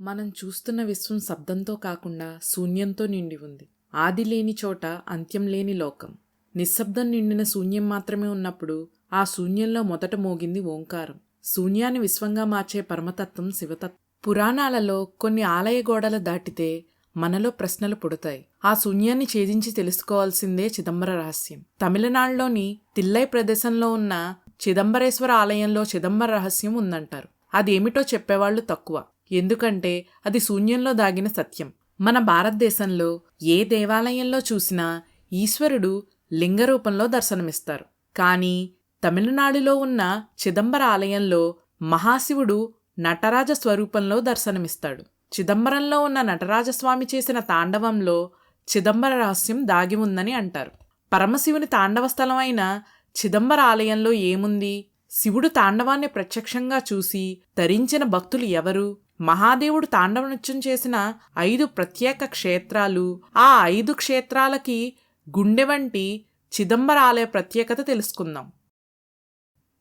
మనం చూస్తున్న విశ్వం శబ్దంతో కాకుండా శూన్యంతో నిండి ఉంది. ఆది లేని చోట అంత్యం లేని లోకం. నిశ్శబ్దం నిండిన శూన్యం మాత్రమే ఉన్నప్పుడు ఆ శూన్యంలో మొదట మోగింది ఓంకారం. శూన్యాన్ని విశ్వంగా మార్చే పరమతత్వం శివతత్వం. పురాణాలలో కొన్ని ఆలయ గోడలు దాటితే మనలో ప్రశ్నలు పుడతాయి. ఆ శూన్యాన్ని ఛేదించి తెలుసుకోవాల్సిందే చిదంబర రహస్యం. తమిళనాడులోని తిల్లై ప్రదేశంలో ఉన్న చిదంబరేశ్వర ఆలయంలో చిదంబర రహస్యం ఉందంటారు. అదేమిటో చెప్పేవాళ్ళు తక్కువ. ఎందుకంటే అది శూన్యంలో దాగిన సత్యం. మన భారతదేశంలో ఏ దేవాలయంలో చూసినా ఈశ్వరుడు లింగ రూపంలో దర్శనమిస్తారు. కానీ తమిళనాడులో ఉన్న చిదంబర ఆలయంలో మహాశివుడు నటరాజ స్వరూపంలో దర్శనమిస్తాడు. చిదంబరంలో ఉన్న నటరాజస్వామి చేసిన తాండవంలో చిదంబర రహస్యం దాగి ఉందని అంటారు. పరమశివుని తాండవ స్థలం అయిన చిదంబర ఆలయంలో ఏముంది? శివుడు తాండవాన్ని ప్రత్యక్షంగా చూసి తరించిన భక్తులు ఎవరు? మహాదేవుడు తాండవ నృత్యం చేసిన ఐదు ప్రత్యేక క్షేత్రాలు ఆ ఐదు క్షేత్రాలకి గుండె వంటి చిదంబర ఆలయ ప్రత్యేకత తెలుసుకుందాం.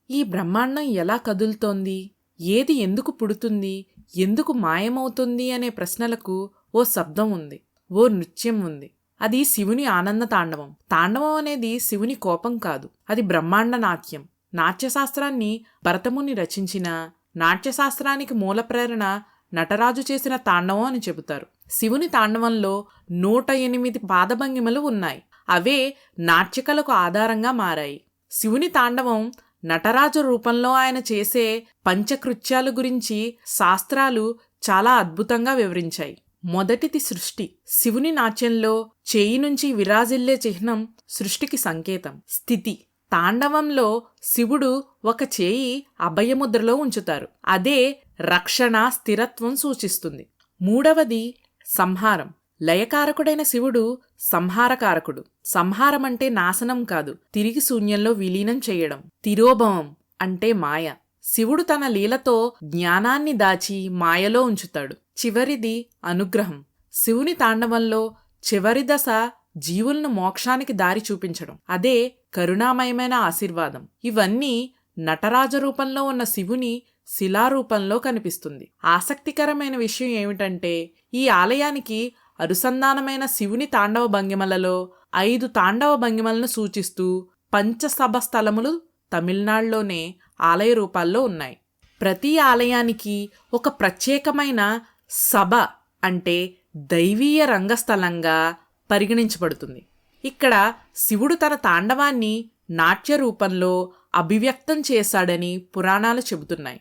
ఈ బ్రహ్మాండం ఎలా కదులుతోంది? ఏది ఎందుకు పుడుతుంది? ఎందుకు మాయమవుతుంది అనే ప్రశ్నలకు ఓ శబ్దం ఉంది ఓ నృత్యం ఉంది. అది శివుని ఆనంద తాండవం. తాండవం అనేది శివుని కోపం కాదు అది బ్రహ్మాండ నాట్యం. నాట్యశాస్త్రాన్ని భరతముని రచించిన నాట్యశాస్త్రానికి మూల ప్రేరణ నటరాజు చేసిన తాండవం అని చెబుతారు. శివుని తాండవంలో నూట ఎనిమిది పాదభంగిమలు ఉన్నాయి. అవే నాట్యకలకు ఆధారంగా మారాయి. శివుని తాండవం నటరాజు రూపంలో ఆయన చేసే పంచకృత్యాల గురించి శాస్త్రాలు చాలా అద్భుతంగా వివరించాయి. మొదటిది సృష్టి. శివుని నాట్యంలో చేయి నుంచి విరాజిల్లే చిహ్నం సృష్టికి సంకేతం. స్థితి. తాండవంలో శివుడు ఒక చేయి అభయముద్రలో ఉంచుతారు. అదే రక్షణ స్థిరత్వం సూచిస్తుంది. మూడవది సంహారం. లయకారకుడైన శివుడు సంహారకారకుడు. సంహారం అంటే నాశనం కాదు. తిరిగి శూన్యంలో విలీనం చేయడం. తిరోభవం అంటే మాయ. శివుడు తన లీలతో జ్ఞానాన్ని దాచి మాయలో ఉంచుతాడు. చివరిది అనుగ్రహం. శివుని తాండవంలో చివరి దశ జీవులను మోక్షానికి దారి చూపించడం. అదే కరుణామయమైన ఆశీర్వాదం. ఇవన్నీ నటరాజ రూపంలో ఉన్న శివుని శిలారూపంలో కనిపిస్తుంది. ఆసక్తికరమైన విషయం ఏమిటంటే ఈ ఆలయానికి అనుసంధానమైన శివుని తాండవ భంగిమలలో ఐదు తాండవ భంగిమలను సూచిస్తూ పంచసభ స్థలములు తమిళనాడులోనే ఆలయ రూపాల్లో ఉన్నాయి. ప్రతి ఆలయానికి ఒక ప్రత్యేకమైన సభ అంటే దైవీయ రంగస్థలంగా పరిగణించబడుతుంది. ఇక్కడ శివుడు తన తాండవాన్ని నాట్య రూపంలో అభివ్యక్తం చేశాడని పురాణాలు చెబుతున్నాయి.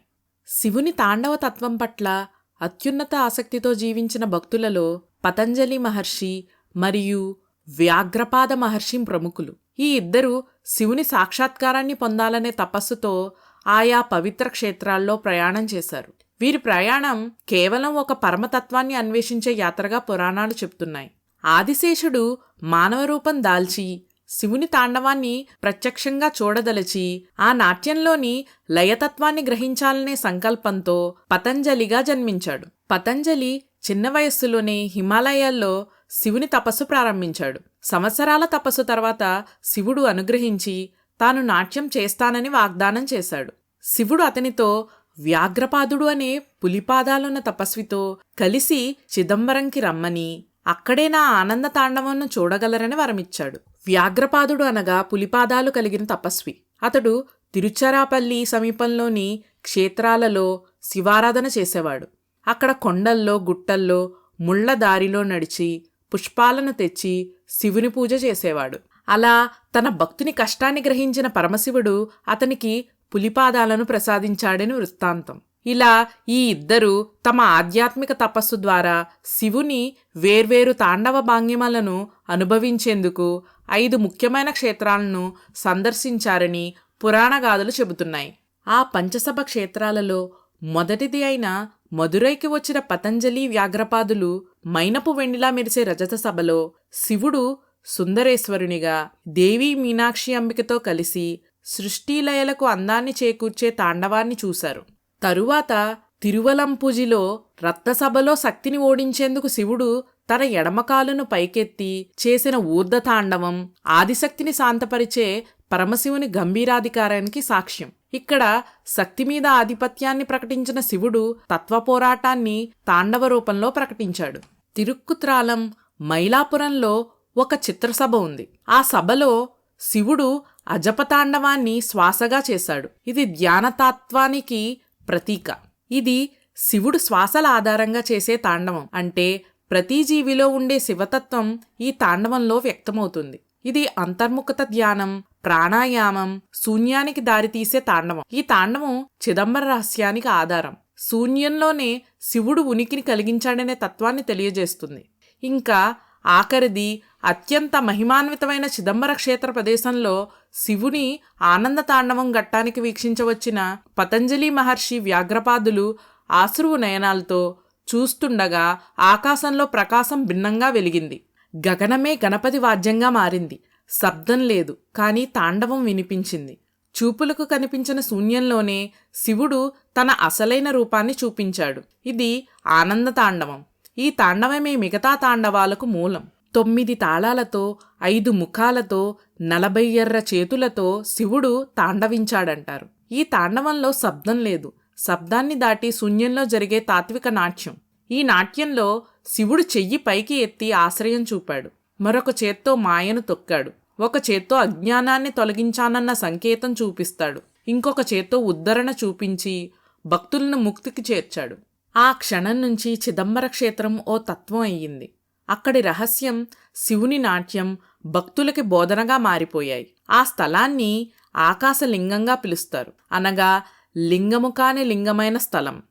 శివుని తాండవ తత్వం పట్ల అత్యున్నత ఆసక్తితో జీవించిన భక్తులలో పతంజలి మహర్షి మరియు వ్యాఘ్రపాద మహర్షి ప్రముఖులు. ఈ ఇద్దరు శివుని సాక్షాత్కారాన్ని పొందాలనే తపస్సుతో ఆయా పవిత్ర క్షేత్రాల్లో ప్రయాణం చేశారు. వీరి ప్రయాణం కేవలం ఒక పరమతత్వాన్ని అన్వేషించే యాత్రగా పురాణాలు చెప్తున్నాయి. ఆదిశేషుడు మానవ రూపం దాల్చి శివుని తాండవాన్ని ప్రత్యక్షంగా చూడదలచి ఆ నాట్యంలోని లయతత్వాన్ని గ్రహించాలనే సంకల్పంతో పతంజలిగా జన్మించాడు. పతంజలి చిన్న వయస్సులోనే హిమాలయాల్లో శివుని తపస్సు ప్రారంభించాడు. సంవత్సరాల తపస్సు తర్వాత శివుడు అనుగ్రహించి తాను నాట్యం చేస్తానని వాగ్దానం చేశాడు. శివుడు అతనితో వ్యాఘ్రపాదుడు అనే పులిపాదాలున్న తపస్వితో కలిసి చిదంబరంకి రమ్మని అక్కడే నా ఆనంద తాండవంను చూడగలరని వరమిచ్చాడు. వ్యాఘ్రపాదుడు అనగా పులిపాదాలు కలిగిన తపస్వి. అతడు తిరుచరాపల్లి సమీపంలోని క్షేత్రాలలో శివారాధన చేసేవాడు. అక్కడ కొండల్లో గుట్టల్లో ముళ్ళ దారిలో నడిచి పుష్పాలను తెచ్చి శివుని పూజ చేసేవాడు. అలా తన భక్తుని కష్టాన్ని గ్రహించిన పరమశివుడు అతనికి పులిపాదాలను ప్రసాదించాడని వృత్తాంతం. ఇలా ఈ ఇద్దరు తమ ఆధ్యాత్మిక తపస్సు ద్వారా శివుని వేర్వేరు తాండవ భాంగ్యమలను అనుభవించేందుకు ఐదు ముఖ్యమైన క్షేత్రాలను సందర్శించారని పురాణగాథలు చెబుతున్నాయి. ఆ పంచసభ క్షేత్రాలలో మొదటిది అయిన మదురైకి వచ్చిన పతంజలి వ్యాఘ్రపాదులు మైనపు వెండిలా మెరిసే రజత సభలో శివుడు సుందరేశ్వరునిగా దేవీ మీనాక్షి అంబికతో కలిసి సృష్టిలయలకు అందాన్ని చేకూర్చే తాండవాన్ని చూశారు. తరువాత తిరువలంపూజిలో రత్నసభలో శక్తిని ఓడించేందుకు శివుడు తన ఎడమకాలును పైకెత్తి చేసిన ఊర్ధతాండవం ఆదిశక్తిని శాంతపరిచే పరమశివుని గంభీరాధికారానికి సాక్ష్యం. ఇక్కడ శక్తి మీద ఆధిపత్యాన్ని ప్రకటించిన శివుడు తత్వ పోరాటాన్ని తాండవ రూపంలో ప్రకటించాడు. తిరుక్కుత్రాలం మైలాపురంలో ఒక చిత్రసభ ఉంది. ఆ సభలో శివుడు అజపతాండవాన్ని శ్వాసగా చేశాడు. ఇది ధ్యానతత్వానికి ప్రతీక. ఇది శివుడు శ్వాసల ఆధారంగా చేసే తాండవం. అంటే ప్రతి జీవిలో ఉండే శివతత్వం ఈ తాండవంలో వ్యక్తమవుతుంది. ఇది అంతర్ముఖత ధ్యానం ప్రాణాయామం శూన్యానికి దారితీసే తాండవం. ఈ తాండవం చిదంబర రహస్యానికి ఆధారం. శూన్యంలోనే శివుడు ఉనికిని కలిగించాడనే తత్వాన్ని తెలియజేస్తుంది. ఇంకా ఆఖరిది అత్యంత మహిమాన్వితమైన చిదంబర క్షేత్ర ప్రదేశంలో శివుని ఆనంద తాండవం ఘట్టానికి వీక్షించవచ్చిన పతంజలి మహర్షి వ్యాఘ్రపాదులు ఆశ్రువు నయనాలతో చూస్తుండగా ఆకాశంలో ప్రకాశం భిన్నంగా వెలిగింది. గగనమే గణపతి వాద్యంగా మారింది. శబ్దం లేదు కానీ తాండవం వినిపించింది. చూపులకు కనిపించిన శూన్యంలోనే శివుడు తన అసలైన రూపాన్ని చూపించాడు. ఇది ఆనంద తాండవం. ఈ తాండవమే మిగతా తాండవాలకు మూలం. తొమ్మిది తాళాలతో ఐదు ముఖాలతో నలభై ఎర్ర చేతులతో శివుడు తాండవించాడంటారు. ఈ తాండవంలో శబ్దం లేదు శబ్దాన్ని దాటి శూన్యంలో జరిగే తాత్విక నాట్యం. ఈ నాట్యంలో శివుడు చెయ్యి పైకి ఎత్తి ఆశ్రయం చూపాడు. మరొక చేత్తో మాయను తొక్కాడు. ఒక చేత్తో అజ్ఞానాన్ని తొలగించానన్న సంకేతం చూపిస్తాడు. ఇంకొక చేత్తో ఉద్ధరణ చూపించి భక్తులను ముక్తికి చేర్చాడు. ఆ క్షణం నుంచి చిదంబర క్షేత్రం ఓ తత్వం అయ్యింది. అక్కడి రహస్యం శివుని నాట్యం భక్తులకి బోధనగా మారిపోయాయి. ఆ స్థలాన్ని ఆకాశలింగంగా పిలుస్తారు. అనగా లింగము కాని లింగమైన స్థలం.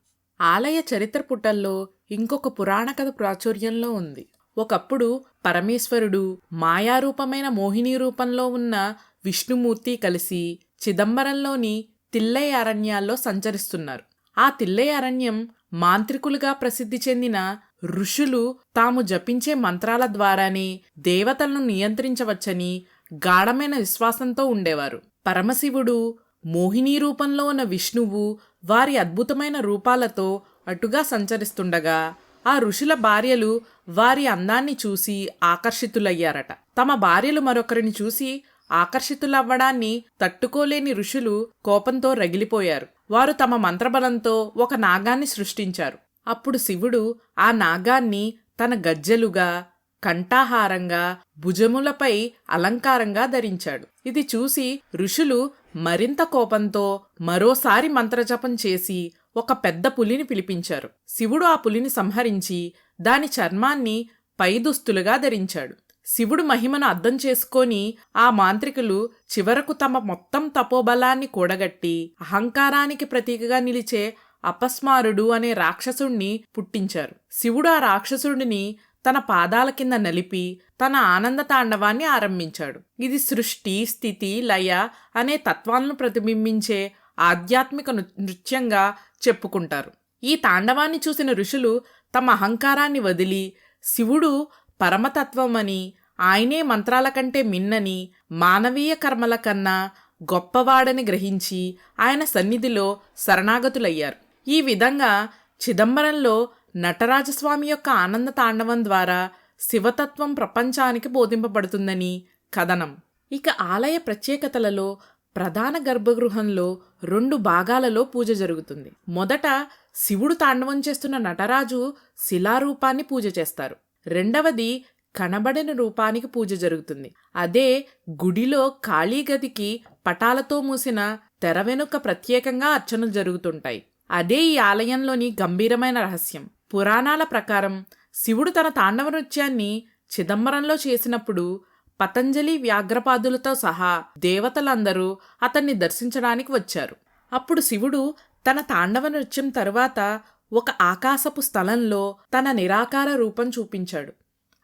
ఆలయ చరిత్ర పుటల్లో ఇంకొక పురాణ కథ ప్రాచుర్యంలో ఉంది. ఒకప్పుడు పరమేశ్వరుడు మాయారూపమైన మోహిని రూపంలో ఉన్న విష్ణుమూర్తి కలిసి చిదంబరంలోని తిల్లై అరణ్యాల్లో సంచరిస్తున్నారు. ఆ తిల్లై అరణ్యం మాంత్రికులుగా ప్రసిద్ధి చెందిన ఋషులు తాము జపించే మంత్రాల ద్వారానే దేవతలను నియంత్రించవచ్చని గాఢమైన విశ్వాసంతో ఉండేవారు. పరమశివుడు మోహిని రూపంలో ఉన్న విష్ణువు వారి అద్భుతమైన రూపాలతో అటుగా సంచరిస్తుండగా ఆ ఋషుల భార్యలు వారి అందాన్ని చూసి ఆకర్షితులయ్యారట. తమ భార్యలు మరొకరిని చూసి ఆకర్షితులవ్వడాన్ని తట్టుకోలేని ఋషులు కోపంతో రగిలిపోయారు. వారు తమ మంత్రబలంతో ఒక నాగాన్ని సృష్టించారు. అప్పుడు శివుడు ఆ నాగాన్ని తన గజ్జెలుగా కంఠాహారంగా భుజములపై అలంకారంగా ధరించాడు. ఇది చూసి ఋషులు మరింత కోపంతో మరోసారి మంత్రజపం చేసి ఒక పెద్ద పులిని పిలిపించారు. శివుడు ఆ పులిని సంహరించి దాని చర్మాన్ని పై దుస్తులుగా ధరించాడు. శివుడు మహిమను అర్థం చేసుకొని ఆ మాంత్రికులు చివరకు తమ మొత్తం తపోబలాన్ని కూడగట్టి అహంకారానికి ప్రతీకగా నిలిచే అపస్మారుడు అనే రాక్షసుణ్ణి పుట్టించారు. శివుడు ఆ రాక్షసుడిని తన పాదాల కింద నలిపి తన ఆనంద తాండవాన్ని ఆరంభించాడు. ఇది సృష్టి స్థితి లయ అనే తత్వాలను ప్రతిబింబించే ఆధ్యాత్మిక నృ- నృత్యంగా చెప్పుకుంటారు. ఈ తాండవాన్ని చూసిన ఋషులు తమ అహంకారాన్ని వదిలి శివుడు పరమతత్వమని ఆయనే మంత్రాల కంటే మిన్నని మానవీయ కర్మల కన్నా గొప్పవాడని గ్రహించి ఆయన సన్నిధిలో శరణాగతులయ్యారు. ఈ విధంగా చిదంబరంలో నటరాజస్వామి యొక్క ఆనంద తాండవం ద్వారా శివతత్వం ప్రపంచానికి బోధింపబడుతుందని కథనం. ఇక ఆలయ ప్రత్యేకతలలో ప్రధాన గర్భగృహంలో రెండు భాగాలలో పూజ జరుగుతుంది. మొదట శివుడు తాండవం చేస్తున్న నటరాజు శిలారూపాన్ని పూజ చేస్తారు. రెండవది కనబడిన రూపానికి పూజ జరుగుతుంది. అదే గుడిలో ఖాళీ గదికి పటాలతో మూసిన తెర వెనుక ప్రత్యేకంగా అర్చనలు జరుగుతుంటాయి. అదే ఈ ఆలయంలోని గంభీరమైన రహస్యం. పురాణాల ప్రకారం శివుడు తన తాండవ నృత్యాన్ని చిదంబరంలో చేసినప్పుడు పతంజలి వ్యాఘ్రపాదులతో సహా దేవతలందరూ అతన్ని దర్శించడానికి వచ్చారు. అప్పుడు శివుడు తన తాండవ నృత్యం తరువాత ఒక ఆకాశపు స్థలంలో తన నిరాకార రూపం చూపించాడు.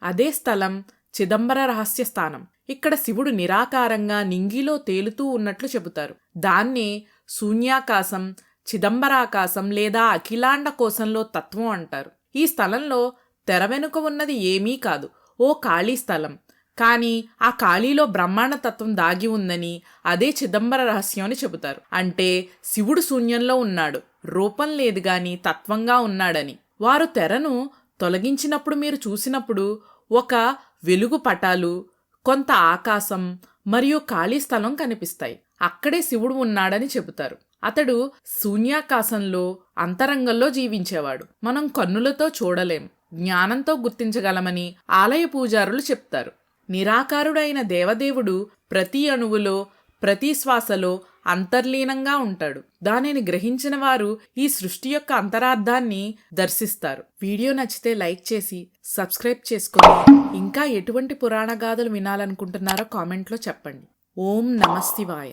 అదే స్థలం చిదంబర రహస్య స్థానం. ఇక్కడ శివుడు నిరాకారంగా నింగిలో తేలుతూ ఉన్నట్లు చెబుతారు. దాన్నే శూన్యాకాశం చిదంబరాకాశం లేదా అఖిలాండ కోశంలో తత్వం అంటారు. ఈ స్థలంలో తెర వెనుక ఉన్నది ఏమీ కాదు. ఓ ఖాళీ స్థలం. కానీ ఆ ఖాళీలో బ్రహ్మాండ తత్వం దాగి ఉందని అదే చిదంబర రహస్యం అని చెబుతారు. అంటే శివుడు శూన్యంలో ఉన్నాడు. రూపం లేదు గాని తత్వంగా ఉన్నాడని. వారు తెరను తొలగించినప్పుడు మీరు చూసినప్పుడు ఒక వెలుగు పటాలు కొంత ఆకాశం మరియు ఖాళీ స్థలం కనిపిస్తాయి. అక్కడే శివుడు ఉన్నాడని చెబుతారు. అతడు శూన్యాకాశంలో అంతరంగంలో జీవించేవాడు. మనం కన్నులతో చూడలేం జ్ఞానంతో గుర్తించగలమని ఆలయ పూజారులు చెప్తారు. నిరాకారుడైన దేవదేవుడు ప్రతి అణువులో ప్రతి శ్వాసలో అంతర్లీనంగా ఉంటాడు. దానిని గ్రహించిన వారు ఈ సృష్టి యొక్క అంతరార్థాన్ని దర్శిస్తారు. వీడియో నచ్చితే లైక్ చేసి సబ్స్క్రైబ్ చేసుకుని ఇంకా ఎటువంటి పురాణ గాథలు వినాలనుకుంటున్నారో కామెంట్లో చెప్పండి. ఓం నమస్తివాయ.